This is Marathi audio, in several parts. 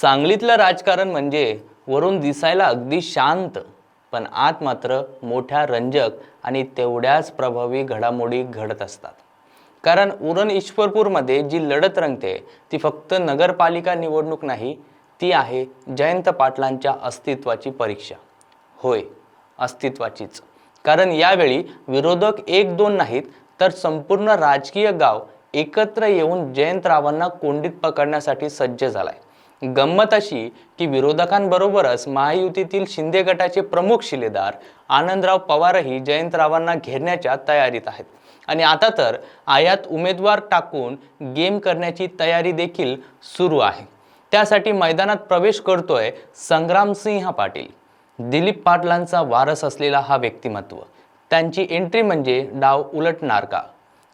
सांगलीतलं राजकारण म्हणजे वरून दिसायला अगदी शांत पण आत मात्र मोठ्या रंजक आणि तेवढ्याच प्रभावी घडामोडी घडत असतात. कारण उरण ईश्वरपूरमध्ये जी लढत रंगते ती फक्त नगरपालिका निवडणूक नाही ती आहे जयंत पाटलांच्या अस्तित्वाची परीक्षा. होय अस्तित्वाचीच. कारण यावेळी विरोधक एक दोन नाहीत तर संपूर्ण राजकीय गाव एकत्र येऊन जयंतरावांना कोंडीत पकडण्यासाठी सज्ज झालाय. गंमत अशी की विरोधकांबरोबरच महायुतीतील शिंदे गटाचे प्रमुख शिलेदार आनंदराव पवारही जयंतरावांना घेरण्याच्या तयारीत आहेत. आणि आता तर आयात उमेदवार टाकून गेम करण्याची तयारी देखील सुरू आहे. त्यासाठी मैदानात प्रवेश करतोय संग्रामसिंह पाटील. दिलीप पाटलांचा वारस असलेला हा व्यक्तिमत्व. त्यांची एंट्री म्हणजे डाव उलटणार का?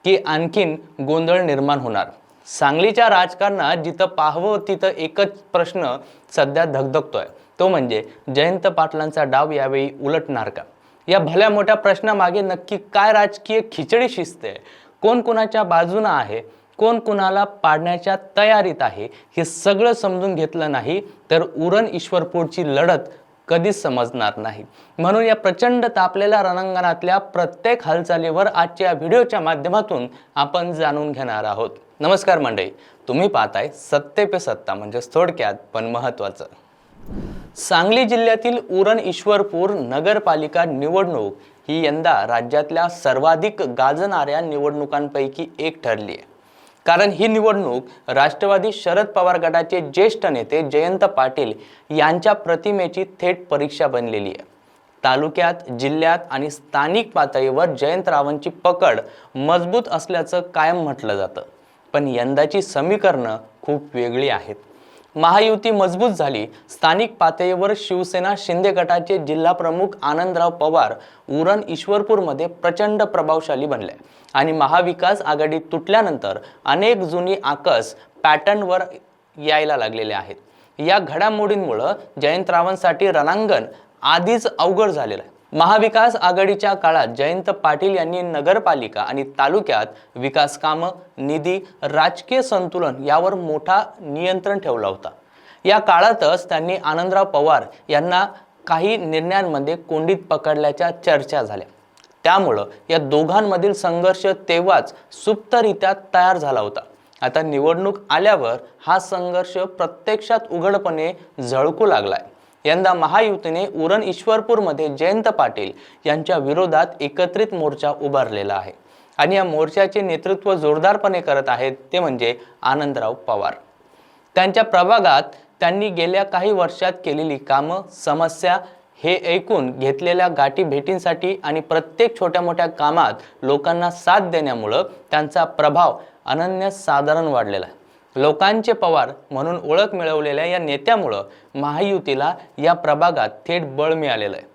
की आणखीन गोंधळ निर्माण होणार? सांगलीच्या राजकारणात जिथं पाहावं तिथं एकच प्रश्न सध्या धगधगतोय. तो म्हणजे जयंत पाटलांचा डाव यावेळी उलटणार का? या भल्या मोठ्या प्रश्नामागे नक्की काय राजकीय खिचडी शिजते? कोण कोणाच्या बाजूनं आहे? कोण कुणाला पाडण्याच्या तयारीत आहे? हे सगळं समजून घेतलं नाही तर उरण ईश्वरपूरची लढत कधीच समजणार नाही. म्हणून या प्रचंड तापलेल्या रणांगणातल्या प्रत्येक हालचालीवर आजच्या या व्हिडिओच्या माध्यमातून आपण जाणून घेणार आहोत. नमस्कार मंडळी तुम्ही पाहताय सत्ते पे सत्ता म्हणजेच थोडक्यात पण महत्त्वाचं. सांगली जिल्ह्यातील उरण ईश्वरपूर नगरपालिका निवडणूक ही यंदा राज्यातल्या सर्वाधिक गाजणाऱ्या निवडणुकांपैकी एक ठरली आहे कारण ही निवडणूक राष्ट्रवादी शरद पवार गटाचे ज्येष्ठ नेते जयंत पाटील यांच्या प्रतिमेची थेट परीक्षा बनलेली आहे. तालुक्यात जिल्ह्यात आणि स्थानिक पातळीवर जयंतरावांची पकड मजबूत असल्याचं कायम म्हटलं जातं. पण यंदाची समीकरणं खूप वेगळी आहेत. महायुती मजबूत झाली. स्थानिक पातळीवर शिवसेना शिंदे गटाचे जिल्हा प्रमुख आनंदराव पवार उरण ईश्वरपूरमध्ये प्रचंड प्रभावशाली बनले आणि महाविकास आघाडी तुटल्यानंतर अनेक जुनी आकस पॅटर्नवर यायला लागलेले आहेत. या घडामोडींमुळं जयंतरावांसाठी रणांगण आधीच अवघड झालेलं आहे. महाविकास आघाडीच्या काळात जयंत पाटील यांनी नगरपालिका आणि तालुक्यात विकास कामं निधी राजकीय संतुलन यावर मोठा नियंत्रण ठेवला होता. या काळातच त्यांनी आनंदराव पवार यांना काही निर्णयांमध्ये कोंडीत पकडल्याच्या चर्चा झाल्या. त्यामुळं या दोघांमधील संघर्ष तेव्हाच सुप्तरित्या तयार झाला होता. आता निवडणूक आल्यावर हा संघर्ष प्रत्यक्षात उघडपणे झळकू लागलाय. यंदा महायुतीने उरण ईश्वरपूरमध्ये जयंत पाटील यांच्या विरोधात एकत्रित मोर्चा उभारलेला आहे. आणि या मोर्चाचे नेतृत्व जोरदारपणे करत आहेत ते म्हणजे आनंदराव पवार. त्यांच्या प्रभागात त्यांनी गेल्या काही वर्षात केलेली कामं समस्या हे ऐकून घेतलेल्या गाठी भेटींसाठी आणि प्रत्येक छोट्या मोठ्या कामात लोकांना साथ देण्यामुळं त्यांचा प्रभाव अनन्यसाधारण वाढलेला आहे. लोकांचे पवार म्हणून ओळख मिळवलेल्या या नेत्यामुळं महायुतीला या प्रभागात थेट बळ मिळालेलं आहे.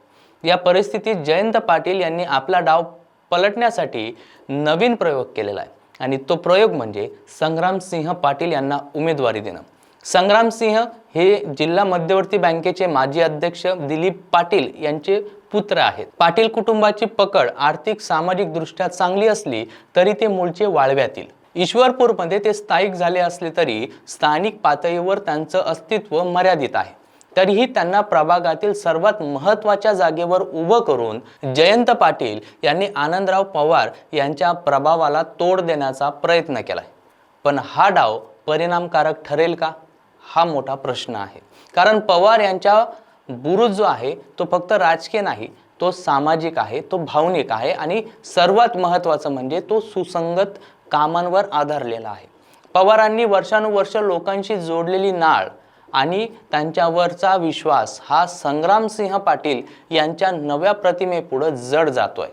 या परिस्थितीत जयंत पाटील यांनी आपला डाव पलटण्यासाठी नवीन प्रयोग केलेला आहे. आणि तो प्रयोग म्हणजे संग्रामसिंह पाटील यांना उमेदवारी देणं. संग्रामसिंह हे जिल्हा मध्यवर्ती बँकेचे माजी अध्यक्ष दिलीप पाटील यांचे पुत्र आहेत. पाटील कुटुंबाची पकड आर्थिक सामाजिकदृष्ट्या चांगली असली तरी ते मूळचे वाळव्यातील. ईश्वरपूरमध्ये ते स्थायिक झाले असले तरी स्थानिक पातळीवर त्यांचं अस्तित्व मर्यादित आहे. तरीही त्यांना प्रभागातील सर्वात महत्त्वाच्या जागेवर उभं करून जयंत पाटील यांनी आनंदराव पवार यांच्या प्रभावाला तोड देण्याचा प्रयत्न केलाय. पण हा डाव परिणामकारक ठरेल का? हा मोठा प्रश्न आहे. कारण पवार यांच्या बुरुज जो आहे तो फक्त राजकीय नाही तो सामाजिक आहे तो भावनिक आहे आणि सर्वात महत्त्वाचं म्हणजे तो सुसंगत कामांवर आधारलेला आहे. पवारांनी वर्षानुवर्ष लोकांशी जोडलेली नाळ आणि त्यांच्यावरचा विश्वास हा संग्रामसिंह पाटील यांच्या नव्या प्रतिमेपुढं जड जातोय.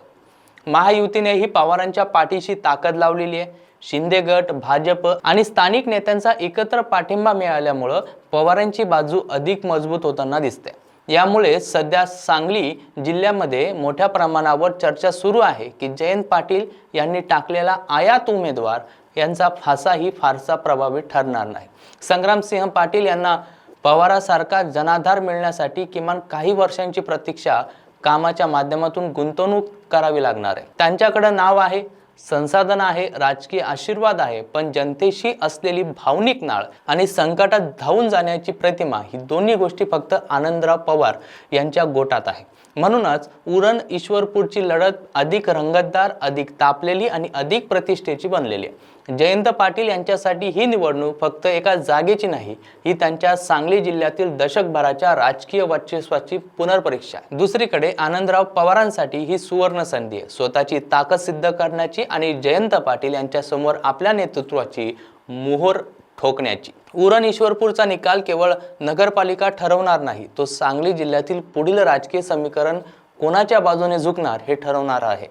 महायुतीनेही पवारांच्या पाठीशी ताकद लावलेली आहे. शिंदे गट भाजप आणि स्थानिक नेत्यांचा एकत्र पाठिंबा मिळाल्यामुळं पवारांची बाजू अधिक मजबूत होताना दिसते. यामुळे सध्या सांगली जिल्ह्यामध्ये मोठ्या प्रमाणावर चर्चा सुरू आहे की जयंत पाटील यांनी टाकलेला आयात उमेदवार यांचा फासाही फारसा प्रभावी ठरणार नाही. संग्रामसिंह पाटील यांना पवारासारखा जनाधार मिळण्यासाठी किमान काही वर्षांची प्रतीक्षा कामाच्या माध्यमातून गुंतवणूक करावी लागणार आहे. त्यांच्याकडं नाव आहे. संसाधन आहे राजकीय आशीर्वाद आहे पण जनतेशी असलेली भावनिक नाळ आणि संकटात धावून जाण्याची प्रतिमा ही दोन्ही गोष्टी फक्त आनंदराव पवार यांच्या गोटात आहे. म्हणूनच उरण ईश्वरपूरची लढत अधिक रंगतदार अधिक तापलेली आणि अधिक प्रतिष्ठेची बनलेली आहे. जयंत पाटील यांच्यासाठी ही निवडणूक फक्त एका जागेची नाही ही त्यांच्या सांगली जिल्ह्यातील दशकभराच्या राजकीय वर्चस्वाची पुनर्परीक्षा. दुसरीकडे आनंदराव पवारांसाठी ही सुवर्ण संधी आहे. स्वतःची ताकद सिद्ध करण्याची आणि जयंत पाटील यांच्यासमोर आपल्या नेतृत्वाची मोहर ठोकण्याची. उरण ईश्वरपूरचा निकाल केवळ नगरपालिका ठरवणार नाही तो सांगली जिल्ह्यातील पुढील राजकीय समीकरण कोणाच्या बाजूने झुकणार हे ठरवणार आहे.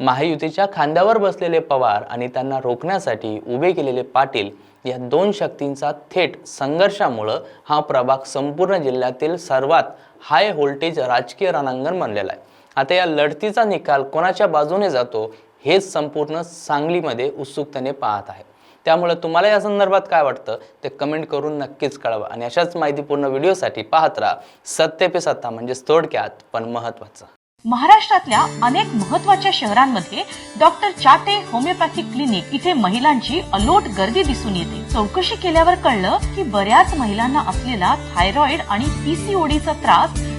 महायुतीच्या खांद्यावर बसलेले पवार आणि त्यांना रोखण्यासाठी उभे केलेले पाटील या दोन शक्तींचा थेट संघर्षामुळं हा प्रभाग संपूर्ण जिल्ह्यातील सर्वात हाय व्होल्टेज राजकीय रणांगण बनलेला आहे. आता या लढतीचा निकाल कोणाच्या बाजूने जातो हेच संपूर्ण सांगलीमध्ये उत्सुकतेने पाहत आहे. त्यामुळे तुम्हाला या संदर्भात काय वाटतं ते कमेंट करून नक्कीच कळवा आणि अशाच माहितीपूर्ण व्हिडिओसाठी पाहत राहा. सत्य पे सत्ता म्हणजेच थोडक्यात पण महत्त्वाचं महाराष्ट्रातल्या अनेक महत्त्वाच्या शहरांमध्ये डॉक्टर चाटे होमिओपॅथी क्लिनिक इथे महिलांची अलोट गर्दी दिसून येते. चौकशी केल्यावर कळलं की बऱ्याच महिलांना असलेला थायरॉइड आणि पीसीओडीचा त्रास